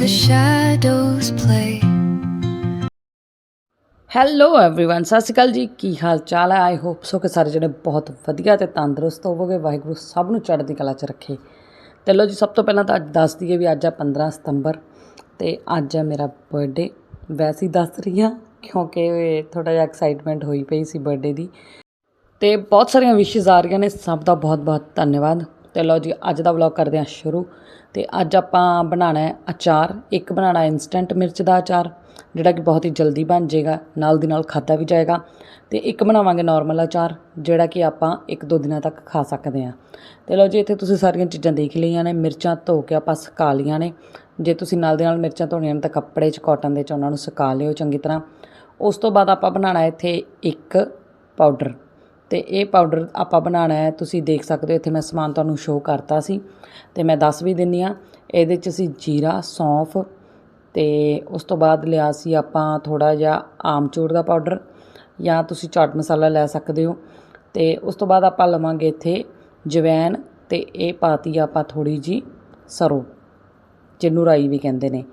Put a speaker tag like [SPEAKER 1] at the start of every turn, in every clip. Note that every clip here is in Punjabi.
[SPEAKER 1] where the shadows play.
[SPEAKER 2] Hello everyone ਸਤਿ ਸ਼੍ਰੀ ਅਕਾਲ ਜੀ ਕੀ ਹਾਲ ਚਾਲ ਹੈ ਆਈ ਹੋਪ ਸੋ ਕਿ ਸਾਰੇ ਜਣੇ ਬਹੁਤ ਵਧੀਆ ਤੇ ਤੰਦਰੁਸਤ ਹੋਵੋਗੇ ਵਾਹਿਗੁਰੂ ਸਭ ਨੂੰ ਚੜ੍ਹਦੀ ਕਲਾ 'ਚ ਰੱਖੇ ਤੇ ਲੋ ਜੀ ਸਭ ਤੋਂ ਪਹਿਲਾਂ ਤਾਂ ਅੱਜ ਦੱਸ ਦਈਏ ਵੀ ਅੱਜ ਆ 15 ਸਤੰਬਰ ਤੇ ਅੱਜ ਹੈ ਮੇਰਾ ਬਰਥਡੇ ਵੈਸੇ ਹੀ ਦੱਸ ਰਹੀ ਹਾਂ ਕਿਉਂਕਿ ਥੋੜਾ ਜਿਹਾ ਐਕਸਾਈਟਮੈਂਟ ਹੋਈ ਪਈ ਸੀ ਬਰਥਡੇ ਦੀ ਤੇ ਬਹੁਤ ਸਾਰੀਆਂ ਵਿਸ਼ੇਸ ਆ ਰਹੀਆਂ ਨੇ ਸਭ ਦਾ ਬਹੁਤ ਬਹੁਤ ਧੰਨਵਾਦ ਤੇ ਲਓ ਜੀ, ਅੱਜ ਦਾ ਵਲੌਗ ਕਰਦੇ ਹਾਂ ਸ਼ੁਰੂ। ਤੇ ਅੱਜ ਆਪਾਂ ਬਣਾਉਣਾ ਹੈ ਅਚਾਰ। ਇੱਕ ਬਣਾਉਣਾ ਇਨਸਟੈਂਟ ਮਿਰਚ ਦਾ ਅਚਾਰ, ਜਿਹੜਾ ਕਿ ਬਹੁਤ ਹੀ ਜਲਦੀ ਬਣ ਜਾਏਗਾ, ਨਾਲ ਦੀ ਨਾਲ ਖਾਧਾ ਵੀ ਜਾਏਗਾ। ਤੇ ਇੱਕ ਬਣਾਵਾਂਗੇ ਨਾਰਮਲ ਅਚਾਰ, ਜਿਹੜਾ ਕਿ ਆਪਾਂ ਇੱਕ ਦੋ ਦਿਨਾਂ ਤੱਕ ਖਾ ਸਕਦੇ ਹਾਂ। ਤੇ ਲਓ ਜੀ, ਇੱਥੇ ਤੁਸੀਂ ਸਾਰੀਆਂ ਚੀਜ਼ਾਂ ਦੇਖ ਲਈਆਂ ਨੇ, ਮਿਰਚਾਂ ਧੋ ਕੇ ਆਪਾਂ ਸੁਕਾ ਲਈਆਂ ਨੇ। ਜੇ ਤੁਸੀਂ ਨਾਲ ਦੇ ਨਾਲ ਮਿਰਚਾਂ ਧੋਣੀਆਂ ਨੇ ਤਾਂ ਕੱਪੜੇ 'ਚ ਕਾਟਨ ਦੇ 'ਚ, ਉਹਨਾਂ ਨੂੰ ਸੁਕਾ ਲਿਓ ਚੰਗੀ ਤਰ੍ਹਾਂ। ਉਸ ਤੋਂ ਬਾਅਦ ਆਪਾਂ ਬਣਾਉਣਾ ਇੱਥੇ ਇੱਕ ਪਾਊਡਰ ਤੇ ਇਹ ਪਾਊਡਰ ਆਪਾਂ ਬਣਾਉਣਾ ਹੈ, ਤੁਸੀਂ ਦੇਖ ਸਕਦੇ ਹੋ, ਇੱਥੇ ਮੈਂ ਸਮਾਨ ਤੁਹਾਨੂੰ ਸ਼ੋਅ ਕਰਤਾ ਸੀ। ਤੇ ਮੈਂ ਦੱਸ ਵੀ ਦਿੰਨੀ ਆ, ਇਹਦੇ 'ਚ ਅਸੀਂ ਜੀਰਾ, ਸੌਂਫ ਤੇ ਉਸ ਤੋਂ ਬਾਅਦ ਲਿਆ ਸੀ ਆਪਾਂ ਥੋੜਾ ਜਿਹਾ ਆਮਚੂਰ ਦਾ ਪਾਊਡਰ ਜਾਂ ਤੁਸੀਂ ਚਾਟ ਮਸਾਲਾ ਲੈ ਸਕਦੇ ਹੋ। ਤੇ ਉਸ ਤੋਂ ਬਾਅਦ ਆਪਾਂ ਲਵਾਂਗੇ ਇੱਥੇ ਜਵੈਨ ਤੇ ਇਹ ਪਾਤੀ ਆਪਾਂ ਥੋੜੀ ਜੀ ਸਰੋਂ, ਜਿਹਨੂੰ ਰਾਈ ਵੀ ਕਹਿੰਦੇ ਨੇ।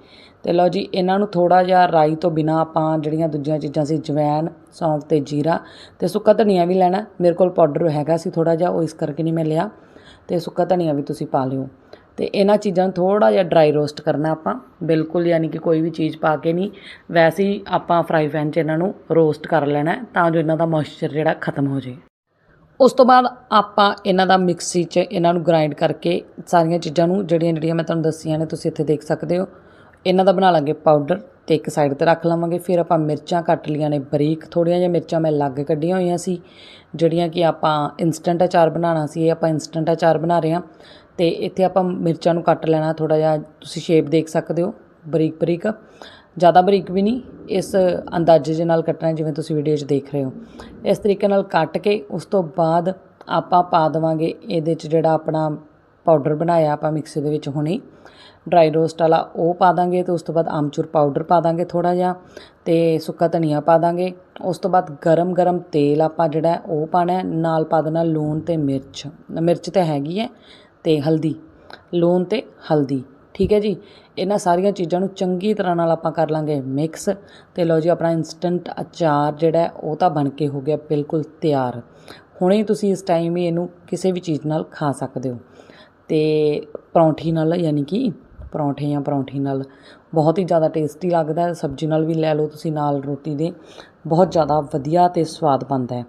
[SPEAKER 2] ਅਤੇ ਲਓ ਜੀ, ਇਹਨਾਂ ਨੂੰ ਥੋੜ੍ਹਾ ਜਿਹਾ ਰਾਈ ਤੋਂ ਬਿਨਾ ਆਪਾਂ ਜਿਹੜੀਆਂ ਦੂਜੀਆਂ ਚੀਜ਼ਾਂ ਸੀ ਜਵੈਨ ਸੌਂਫ ਅਤੇ ਜੀਰਾ ਅਤੇ ਸੁੱਕਾ ਧਨੀਆ ਵੀ ਲੈਣਾ। ਮੇਰੇ ਕੋਲ ਪਾਊਡਰ ਹੈਗਾ ਸੀ ਥੋੜ੍ਹਾ ਜਿਹਾ, ਉਹ ਇਸ ਕਰਕੇ ਨਹੀਂ ਮੈਂ ਲਿਆ। ਅਤੇ ਸੁੱਕਾ ਧਨੀਆ ਵੀ ਤੁਸੀਂ ਪਾ ਲਿਓ। ਅਤੇ ਇਹਨਾਂ ਚੀਜ਼ਾਂ ਨੂੰ ਥੋੜ੍ਹਾ ਜਿਹਾ ਡਰਾਈ ਰੋਸਟ ਕਰਨਾ ਆਪਾਂ। ਬਿਲਕੁਲ ਯਾਨੀ ਕਿ ਕੋਈ ਵੀ ਚੀਜ਼ ਪਾ ਕੇ ਨਹੀਂ, ਵੈਸੇ ਹੀ ਆਪਾਂ ਫਰਾਈ ਪੈਨ 'ਚ ਇਹਨਾਂ ਨੂੰ ਰੋਸਟ ਕਰ ਲੈਣਾ ਤਾਂ ਜੋ ਇਹਨਾਂ ਦਾ ਮੋਇਸਚਰ ਜਿਹੜਾ ਖਤਮ ਹੋ ਜਾਏ। ਉਸ ਤੋਂ ਬਾਅਦ ਆਪਾਂ ਇਹਨਾਂ ਦਾ ਮਿਕਸੀ 'ਚ ਇਹਨਾਂ ਨੂੰ ਗ੍ਰਾਈਂਡ ਕਰਕੇ ਸਾਰੀਆਂ ਚੀਜ਼ਾਂ ਨੂੰ ਜਿਹੜੀਆਂ ਜਿਹੜੀਆਂ ਮੈਂ ਤੁਹਾਨੂੰ ਦੱਸੀਆਂ ਨੇ, ਤੁਸੀਂ ਇੱਥੇ ਦੇਖ ਸਕਦੇ ਹੋ। ਇਹਨਾਂ ਦਾ ਬਣਾ ਲਾਂਗੇ ਪਾਊਡਰ ਤੇ ਇੱਕ ਸਾਈਡ ਤੇ ਰੱਖ ਲਵਾਂਗੇ। ਫਿਰ ਆਪਾਂ ਮਿਰਚਾਂ ਕੱਟ ਲੀਆਂ ਨੇ, ਬਰੀਕ ਥੋੜੀਆਂ ਜਿਹੀਆਂ ਮਿਰਚਾਂ ਮੈਂ ਲੱਗ ਕੱਢੀਆਂ ਹੋਈਆਂ ਸੀ, ਜਿਹੜੀਆਂ ਕਿ ਆਪਾਂ ਇਨਸਟੈਂਟ ਅਚਾਰ ਬਣਾਉਣਾ ਸੀ, ਇਹ ਆਪਾਂ ਇਨਸਟੈਂਟ ਅਚਾਰ ਬਣਾ ਰਹੇ ਹਾਂ। ਤੇ ਇੱਥੇ ਆਪਾਂ ਮਿਰਚਾਂ ਨੂੰ ਕੱਟ ਲੈਣਾ ਥੋੜਾ ਜਿਹਾ ਤੁਸੀਂ ਸ਼ੇਪ ਦੇਖ ਸਕਦੇ ਹੋ, ਬਰੀਕ ਬਰੀਕ। ਜ਼ਿਆਦਾ ਬਰੀਕ ਵੀ ਨਹੀਂ, ਇਸ ਅੰਦਾਜ਼ੇ ਦੇ ਨਾਲ ਕੱਟਣਾ ਜਿਵੇਂ ਤੁਸੀਂ ਵੀਡੀਓ 'ਚ ਦੇਖ ਰਹੇ ਹੋ। ਇਸ ਤਰੀਕੇ ਨਾਲ ਕੱਟ ਕੇ ਉਸ ਤੋਂ ਬਾਅਦ ਆਪਾਂ ਪਾ ਦੇਵਾਂਗੇ, ਇਹਦੇ 'ਚ ਜਿਹੜਾ ਆਪਣਾ ਪਾਊਡਰ ਬਣਾਇਆ ਆਪਾਂ ਮਿਕਸੀ ਦੇ ਵਿੱਚ ਹੁਣੇ। ਡਰਾਈ ਰੋਸਟ ਵਾਲਾ ਉਹ ਪਾ ਦਾਂਗੇ ਤੇ ਉਸ ਤੋਂ ਬਾਅਦ ਆਮਚੂਰ ਪਾਊਡਰ ਪਾ ਦਾਂਗੇ ਥੋੜਾ ਜਿਹਾ ਤੇ ਸੁੱਕਾ ਧਨੀਆ ਪਾ ਦਾਂਗੇ। ਉਸ ਤੋਂ ਬਾਅਦ ਗਰਮ ਗਰਮ ਤੇਲ ਆਪਾਂ ਜਿਹੜਾ ਉਹ ਪਾਣਾ ਨਾਲ ਪਾ ਦੇਣਾ ਲੂਣ ਤੇ ਮਿਰਚ। ਮਿਰਚ ਤਾਂ ਹੈਗੀ ਹੈ ਤੇ ਹਲਦੀ। ਲੂਣ ਤੇ ਹਲਦੀ। ਠੀਕ ਹੈ ਜੀ? ਇਹਨਾਂ ਸਾਰੀਆਂ ਚੀਜ਼ਾਂ ਨੂੰ ਚੰਗੀ ਤਰ੍ਹਾਂ ਨਾਲ ਆਪਾਂ ਕਰ ਲਾਂਗੇ ਮਿਕਸ। ਤੇ ਲਓ ਜੀ ਆਪਣਾ ਇਨਸਟੈਂਟ ਅਚਾਰ ਜਿਹੜਾ ਉਹ ਤਾਂ ਬਣ ਕੇ ਹੋ ਗਿਆ ਬਿਲਕੁਲ ਤਿਆਰ। ਹੁਣੇ ਤੁਸੀਂ ਇਸ ਟਾਈਮ ਹੀ ਇਹਨੂੰ ਕਿਸੇ ਵੀ ਚੀਜ਼ ਨਾਲ ਖਾ ਸਕਦੇ ਹੋ। ਤੇ ਪਰੌਂਠੀ ਨਾਲ, ਯਾਨੀ ਕਿ ਪਰੌਂਠੇ ਜਾਂ ਪਰੌਂਠੀ ਨਾਲ ਬਹੁਤ ਹੀ ਜ਼ਿਆਦਾ ਟੇਸਟੀ ਲੱਗਦਾ ਹੈ। ਸਬਜ਼ੀ ਨਾਲ ਵੀ ਲੈ ਲਓ ਤੁਸੀਂ ਨਾਲ ਰੋਟੀ ਦੇ। ਬਹੁਤ ਜ਼ਿਆਦਾ ਵਧੀਆ ਤੇ ਸਵਾਦ ਬਣਦਾ ਹੈ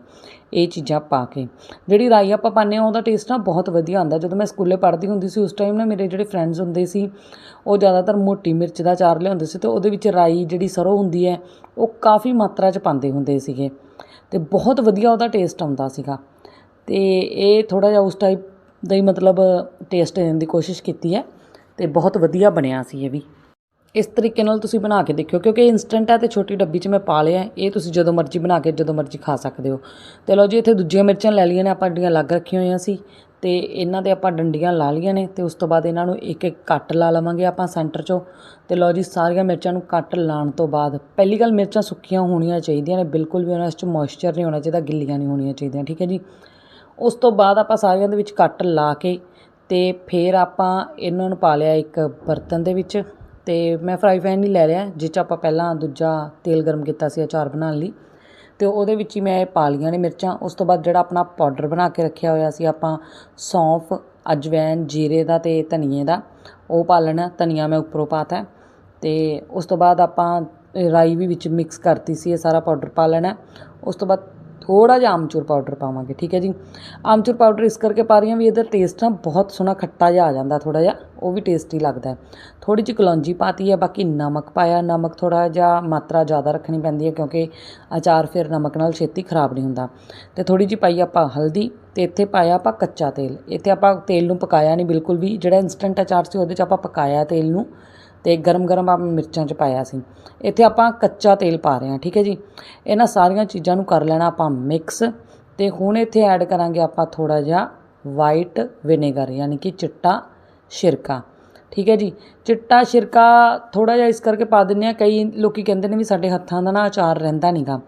[SPEAKER 2] ਇਹ ਚੀਜ਼ਾਂ ਪਾ ਕੇ। ਜਿਹੜੀ ਰਾਈ ਆਪਾਂ ਪਾਉਂਦੇ ਹਾਂ, ਉਹਦਾ ਟੇਸਟ ਨਾ ਬਹੁਤ ਵਧੀਆ ਆਉਂਦਾ। ਜਦੋਂ ਮੈਂ ਸਕੂਲੇ ਪੜ੍ਹਦੀ ਹੁੰਦੀ ਸੀ, ਉਸ ਟਾਈਮ ਨਾ ਮੇਰੇ ਜਿਹੜੇ ਫਰੈਂਡਸ ਹੁੰਦੇ ਸੀ, ਉਹ ਜ਼ਿਆਦਾਤਰ ਮੋਟੀ ਮਿਰਚ ਦਾ ਚਾਰ ਲਿਆਉਂਦੇ ਸੀ ਤੇ ਉਹਦੇ ਵਿੱਚ ਰਾਈ ਜਿਹੜੀ ਸਰੋਂ ਹੁੰਦੀ ਹੈ, ਉਹ ਕਾਫੀ ਮਾਤਰਾ 'ਚ ਪਾਉਂਦੇ ਹੁੰਦੇ ਸੀਗੇ। ਤੇ ਬਹੁਤ ਵਧੀਆ ਉਹਦਾ ਟੇਸਟ ਆਉਂਦਾ ਸੀਗਾ। ਤੇ ਇਹ ਥੋੜਾ ਜਿਹਾ ਉਸ ਟਾਈਪ ਦਾ ਹੀ ਮਤਲਬ ਟੇਸਟ ਦੇਣ ਦੀ ਕੋਸ਼ਿਸ਼ ਕੀਤੀ ਹੈ ਤੇ ਬਹੁਤ ਵਧੀਆ ਬਣਿਆ ਸੀ ਇਹ ਵੀ। ਇਸ ਤਰੀਕੇ ਨਾਲ ਤੁਸੀਂ ਬਣਾ ਕੇ ਦੇਖਿਓ, ਕਿਉਂਕਿ ਇਨਸਟੈਂਟ ਹੈ ਤੇ ਛੋਟੀ ਡੱਬੀ 'ਚ ਮੈਂ ਪਾ ਲਿਆ ਇਹ ਤੁਸੀਂ ਜਦੋਂ ਮਰਜ਼ੀ ਬਣਾ ਕੇ, ਜਦੋਂ ਮਰਜ਼ੀ ਖਾ ਸਕਦੇ ਹੋ। ਤੇ ਲਓ ਜੀ, ਇੱਥੇ ਦੂਜੀਆਂ ਮਿਰਚਾਂ ਲੈ ਲਈਆਂ ਨੇ, ਆਪਾਂ ਜਿਹੜੀਆਂ ਅਲੱਗ ਰੱਖੀਆਂ ਹੋਈਆਂ ਸੀ। ਤੇ ਇਹਨਾਂ ਦੇ ਆਪਾਂ ਡੰਡੀਆਂ ਲਾ ਲਈਆਂ ਨੇ ਤੇ ਉਸ ਤੋਂ ਬਾਅਦ ਇਹਨਾਂ ਨੂੰ ਇੱਕ ਇੱਕ ਕੱਟ ਲਾ ਲਵਾਂਗੇ ਆਪਾਂ ਸੈਂਟਰ 'ਚੋਂ। ਤੇ ਲਓ ਜੀ, ਸਾਰੀਆਂ ਮਿਰਚਾਂ ਨੂੰ ਕੱਟ ਲਾਣ ਤੋਂ ਬਾਅਦ, ਪਹਿਲੀ ਗੱਲ ਮਿਰਚਾਂ ਸੁੱਕੀਆਂ ਹੋਣੀਆਂ ਚਾਹੀਦੀਆਂ ਨੇ, ਬਿਲਕੁਲ ਵੀ ਉਹਨਾਂ 'ਚ ਮੋਇਸਚਰ ਨਹੀਂ ਹੋਣਾ ਚਾਹੀਦਾ, ਗਿੱਲੀਆਂ ਨਹੀਂ ਹੋਣੀਆਂ ਚਾਹੀਦੀਆਂ, ਠੀਕ ਹੈ ਜੀ। ਉਸ ਤੋਂ ਬਾਅਦ ਆਪਾਂ ਸਾਰਿਆਂ ਦੇ ਵਿੱਚ ਕੱਟ ਲਾ ਕੇ ਤੇ ਫਿਰ ਆਪਾਂ ਇਹਨਾਂ ਨੂੰ ਪਾ ਲਿਆ ਇੱਕ ਬਰਤਨ ਦੇ ਵਿੱਚ ਤੇ ਮੈਂ ਫਰਾਈ ਪੈਨ ਹੀ ਲੈ ਲਿਆ ਜਿਸ 'ਚ ਆਪਾਂ ਪਹਿਲਾਂ ਦੂਜਾ ਤੇਲ ਗਰਮ ਕੀਤਾ ਸੀ ਅਚਾਰ ਬਣਾਉਣ ਲਈ। ਤੇ ਉਹਦੇ ਵਿੱਚ ਹੀ ਮੈਂ ਇਹ ਪਾ ਲਈਆਂ ਨੇ ਮਿਰਚਾਂ। ਉਸ ਤੋਂ ਬਾਅਦ ਜਿਹੜਾ ਆਪਣਾ ਪਾਊਡਰ ਬਣਾ ਕੇ ਰੱਖਿਆ ਹੋਇਆ ਸੀ ਆਪਾਂ ਸੌਂਫ, ਅਜਵੈਨ, ਜੀਰੇ ਦਾ ਤੇ ਧਨੀਏ ਦਾ, ਉਹ ਪਾ ਲੈਣਾ। ਧਨੀਆ ਮੈਂ ਉੱਪਰੋਂ ਪਾਤਾ ਤੇ ਉਸ ਤੋਂ ਬਾਅਦ ਆਪਾਂ ਰਾਈ ਵੀ ਵਿੱਚ ਮਿਕਸ ਕਰਤੀ ਸੀ, ਇਹ ਸਾਰਾ ਪਾਊਡਰ ਪਾ ਲੈਣਾ। ਉਸ ਤੋਂ ਬਾਅਦ ਥੋੜਾ ਜਿਹਾ ਆਮਚੂਰ ਪਾਊਡਰ ਪਾਵਾਂਗੇ, ਠੀਕ ਹੈ ਜੀ? ਆਮਚੂਰ ਪਾਊਡਰ ਇਸ ਕਰਕੇ ਪਾ ਰਹੀ ਹਾਂ ਵੀ ਇਹਦਾ ਟੇਸਟ ਨਾ ਬਹੁਤ ਸੋਹਣਾ ਖੱਟਾ ਜਿਹਾ ਆ ਜਾਂਦਾ ਥੋੜਾ ਜਿਹਾ, ਉਹ ਵੀ ਟੇਸਟੀ ਲੱਗਦਾ ਹੈ। ਥੋੜੀ ਜਿਹੀ ਕਲੌਂਜੀ ਪਾਤੀ ਹੈ, ਬਾਕੀ ਨਮਕ ਪਾਇਆ, ਨਮਕ ਥੋੜਾ ਜਿਹਾ ਮਾਤਰਾ ਜ਼ਿਆਦਾ ਰੱਖਣੀ ਪੈਂਦੀ ਹੈ ਕਿਉਂਕਿ ਅਚਾਰ ਫਿਰ ਨਮਕ ਨਾਲ ਛੇਤੀ ਖਰਾਬ ਨਹੀਂ ਹੁੰਦਾ। ਤੇ ਥੋੜੀ ਜਿਹੀ ਪਾਈ ਆਪਾਂ ਹਲਦੀ ਤੇ ਇੱਥੇ ਪਾਇਆ ਆਪਾਂ ਕੱਚਾ ਤੇਲ। ਇੱਥੇ ਆਪਾਂ ਤੇਲ ਨੂੰ ਪਕਾਇਆ ਨਹੀਂ, ਬਿਲਕੁਲ ਵੀ ਜਿਹੜਾ ਇਨਸਟੈਂਟ ਅਚਾਰ ਸੀ ਉਹਦੇ 'ਚ ਆਪਾਂ ਪਕਾਇਆ ਤੇਲ ਨੂੰ। ਤੇ ਗਰਮ ਗਰਮ ਆਪਾਂ ਮਿਰਚਾਂ 'ਚ ਪਾਇਆ ਸੀ। ਇੱਥੇ ਆਪਾਂ ਕੱਚਾ ਤੇਲ ਪਾ ਰਹੇ ਹਾਂ, ਠੀਕ ਹੈ ਜੀ? ਇਹਨਾਂ ਸਾਰੀਆਂ ਚੀਜ਼ਾਂ ਨੂੰ ਕਰ ਲੈਣਾ ਆਪਾਂ ਮਿਕਸ ਤੇ ਹੁਣ ਇੱਥੇ ਐਡ ਕਰਾਂਗੇ ਆਪਾਂ ਥੋੜਾ ਜਿਹਾ ਵਾਈਟ ਵਿਨੇਗਰ ਯਾਨੀ ਕਿ ਚਿੱਟਾ ਸਿਰਕਾ, ਠੀਕ ਹੈ ਜੀ? ਚਿੱਟਾ ਸਿਰਕਾ ਥੋੜਾ ਜਿਹਾ ਇਸ ਕਰਕੇ ਪਾ ਦਿੰਨੇ ਆ ਕਈ ਲੋਕੀ ਕਹਿੰਦੇ ਨੇ ਵੀ ਸਾਡੇ ਹੱਥਾਂ ਦਾ ਨਾ ਅਚਾਰ ਰਹਿੰਦਾ ਨਹੀਂਗਾ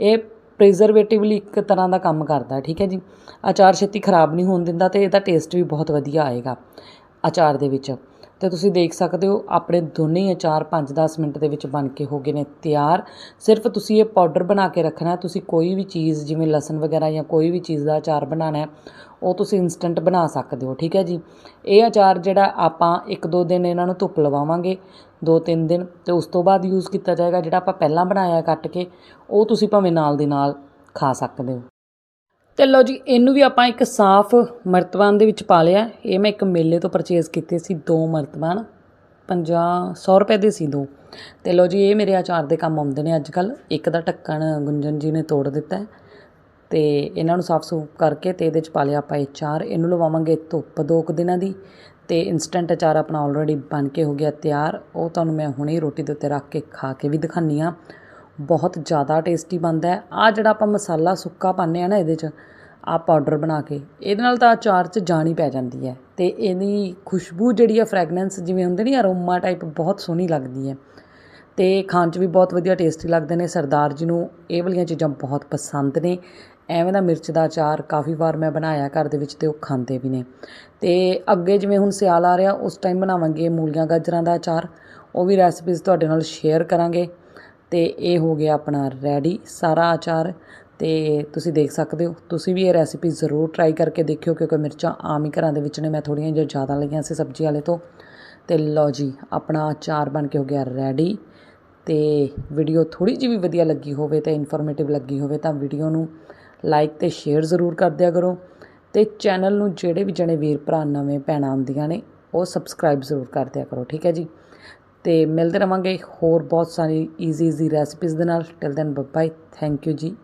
[SPEAKER 2] ਇਹ ਪ੍ਰੀਜ਼ਰਵੇਟਿਵਲੀ ਇੱਕ ਤਰ੍ਹਾਂ ਦਾ ਕੰਮ ਕਰਦਾ ਠੀਕ ਹੈ ਜੀ? ਅਚਾਰ ਛੇਤੀ ਖਰਾਬ ਨਹੀਂ ਹੋਣ ਦਿੰਦਾ ਤੇ ਇਹਦਾ ਟੇਸਟ ਵੀ ਬਹੁਤ ਵਧੀਆ ਆਏਗਾ ਅਚਾਰ ਦੇ ਵਿੱਚ। ਤੇ ਤੁਸੀਂ ਦੇਖ ਸਕਦੇ ਹੋ, ਆਪਣੇ ਦੋਨੇ ਅਚਾਰ 5-10 ਮਿੰਟ ਦੇ ਵਿੱਚ ਬਣ ਕੇ ਹੋ ਗਏ ਨੇ ਤਿਆਰ। ਸਿਰਫ ਤੁਸੀਂ ਇਹ ਪਾਊਡਰ ਬਣਾ ਕੇ ਰੱਖਣਾ ਤੁਸੀਂ ਕੋਈ ਵੀ ਚੀਜ਼, ਜਿਵੇਂ ਲਸਣ ਵਗੈਰਾ ਜਾਂ ਕੋਈ ਵੀ ਚੀਜ਼ ਦਾ ਅਚਾਰ ਬਣਾਉਣਾ ਹੈ, ਉਹ ਤੁਸੀਂ ਇਨਸਟੈਂਟ ਬਣਾ ਸਕਦੇ ਹੋ, ਠੀਕ ਹੈ ਜੀ? ਇਹ ਅਚਾਰ ਜਿਹੜਾ ਆਪਾਂ ਇੱਕ ਦੋ ਦਿਨ ਇਹਨਾਂ ਨੂੰ ਧੁੱਪ ਲਵਾਵਾਂਗੇ, ਦੋ ਤਿੰਨ ਦਿਨ, ਤੇ ਉਸ ਤੋਂ ਬਾਅਦ ਯੂਜ਼ ਕੀਤਾ ਜਾਏਗਾ ਜਿਹੜਾ ਆਪਾਂ ਪਹਿਲਾਂ ਬਣਾਇਆ ਕੱਟ ਕੇ, ਉਹ ਤੁਸੀਂ ਭਾਵੇਂ ਨਾਲ ਦੀ ਨਾਲ ਖਾ ਸਕਦੇ ਹੋ। ਤੇ ਲਓ ਜੀ, ਇਹਨੂੰ ਵੀ ਆਪਾਂ ਇੱਕ ਸਾਫ਼ ਮਰਤਬਾਨ ਦੇ ਵਿੱਚ ਪਾ ਲਿਆ। ਇਹ ਮੈਂ ਇੱਕ ਮੇਲੇ ਤੋਂ ਪਰਚੇਜ਼ ਕੀਤੇ ਸੀ ਦੋ ਮਰਤਬਾਨ 50 100 ਰੁਪਏ ਦੇ ਸੀ ਦੋ। ਤੇ ਲਓ ਜੀ, ਇਹ ਮੇਰੇ ਆਚਾਰ ਦੇ ਕੰਮ ਆਉਂਦੇ ਨੇ ਅੱਜ ਕੱਲ ਇੱਕ ਦਾ ਢੱਕਣ ਗੁੰਜਨ ਜੀ ਨੇ ਤੋੜ ਦਿੱਤਾ ਹੈ। ਤੇ ਇਹਨਾਂ ਨੂੰ ਸਾਫ਼ ਸੂਫ ਕਰਕੇ ਤੇ ਇਹਦੇ ਚ ਪਾ ਲਿਆ ਆਪਾਂ ਇਹ ਚਾਰ ਇਹਨੂੰ ਲਵਾਵਾਂਗੇ ਧੁੱਪ ਦੋ ਕੁ ਦਿਨਾਂ ਦੀ। ਤੇ ਇਨਸਟੈਂਟ ਅਚਾਰ ਆਪਣਾ ਆਲਰੇਡੀ ਬਣ ਕੇ ਹੋ ਗਿਆ ਤਿਆਰ। ਉਹ ਤੁਹਾਨੂੰ ਮੈਂ ਹੁਣੇ ਰੋਟੀ ਦੇ ਉੱਤੇ ਰੱਖ ਕੇ ਖਾ ਕੇ ਵੀ ਦਿਖਾਨੀ ਆ ਬਹੁਤ ਜ਼ਿਆਦਾ ਟੇਸਟੀ ਬਣਦਾ ਹੈ। ਆ ਜਿਹੜਾ ਆਪਾਂ ਮਸਾਲਾ ਸੁੱਕਾ ਪਾਉਂਦੇ ਆ ਨਾ ਇਹਦੇ 'ਚ ਆ ਪਾਊਡਰ ਬਣਾ ਕੇ, ਇਹਦੇ ਨਾਲ ਤਾਂ ਅਚਾਰ 'ਚ ਜਾਣੀ ਪੈ ਜਾਂਦੀ ਹੈ। ਤੇ ਇਹਦੀ ਖੁਸ਼ਬੂ ਜਿਹੜੀ ਆ ਫ੍ਰੈਗਨੈਂਸ ਜਿਵੇਂ ਹੁੰਦੀ ਨਹੀਂ ਅਰੋਮਾ ਟਾਈਪ ਬਹੁਤ ਸੋਹਣੀ ਲੱਗਦੀ ਹੈ। ਤੇ ਖਾਣ 'ਚ ਵੀ ਬਹੁਤ ਵਧੀਆ ਟੇਸਟੀ ਲੱਗਦੇ ਨੇ। ਸਰਦਾਰ ਜੀ ਨੂੰ ਇਹ ਵਾਲੀਆਂ ਚੀਜ਼ਾਂ ਬਹੁਤ ਪਸੰਦ ਨੇ। ਐਵੇਂ ਦਾ ਮਿਰਚ ਦਾ ਅਚਾਰ ਕਾਫੀ ਵਾਰ ਮੈਂ ਬਣਾਇਆ ਘਰ ਦੇ ਵਿੱਚ ਤੇ ਉਹ ਖਾਂਦੇ ਵੀ ਨੇ। ਤੇ ਅੱਗੇ ਜਿਵੇਂ ਹੁਣ ਸਿਆਲ ਆ ਰਿਹਾ, ਉਸ ਟਾਈਮ ਬਣਾਵਾਂਗੇ ਮੂਲੀਆਂ ਗਾਜਰਾਂ ਦਾ ਅਚਾਰ ਉਹ ਵੀ ਰੈਸਪੀਜ਼ ਤੁਹਾਡੇ ਨਾਲ ਸ਼ੇਅਰ ਕਰਾਂਗੇ। ਅਤੇ ਇਹ ਹੋ ਗਿਆ ਆਪਣਾ ਰੈਡੀ, ਸਾਰਾ ਅਚਾਰ ਅਤੇ ਤੁਸੀਂ ਦੇਖ ਸਕਦੇ ਹੋ, ਤੁਸੀਂ ਵੀ ਇਹ ਰੈਸਿਪੀ ਜ਼ਰੂਰ ਟਰਾਈ ਕਰਕੇ ਦੇਖਿਓ, ਕਿਉਂਕਿ ਮਿਰਚਾਂ ਆਮ ਹੀ ਘਰਾਂ ਦੇ ਵਿੱਚ ਨੇ, ਮੈਂ ਥੋੜ੍ਹੀਆਂ ਜਿਹੀਆਂ ਜ਼ਿਆਦਾ ਲਈਆਂ ਸੀ ਸਬਜ਼ੀ ਵਾਲੇ ਤੋਂ। ਤੇ ਲਓ ਜੀ, ਆਪਣਾ ਅਚਾਰ ਬਣ ਕੇ ਹੋ ਗਿਆ ਰੈਡੀ। ਤੇ ਵੀਡੀਓ ਥੋੜੀ ਜਿਹੀ ਵੀ ਵਧੀਆ ਲੱਗੀ ਹੋਵੇ ਤੇ ਇਨਫੋਰਮੇਟਿਵ ਲੱਗੀ ਹੋਵੇ ਤਾਂ ਵੀਡੀਓ ਨੂੰ ਲਾਈਕ ਤੇ ਸ਼ੇਅਰ ਜ਼ਰੂਰ ਕਰ ਦਿਆ ਕਰੋ। ਤੇ ਚੈਨਲ ਨੂੰ ਜਿਹੜੇ ਵੀ ਜਣੇ ਵੀਰ ਭਰਾ ਨਵੇਂ ਭੈਣਾਂ ਆਉਂਦੀਆਂ ਨੇ, ਉਹ ਸਬਸਕ੍ਰਾਈਬ ਜ਼ਰੂਰ ਕਰ ਦਿਆ ਕਰੋ, ਠੀਕ ਹੈ ਜੀ? ਅਤੇ ਮਿਲਦੇ ਰਵਾਂਗੇ ਹੋਰ ਬਹੁਤ ਸਾਰੀ ਈਜ਼ੀ ਈਜ਼ੀ ਰੈਸਪੀਜ਼ ਦੇ ਨਾਲ। Till then bye thank you ਜੀ।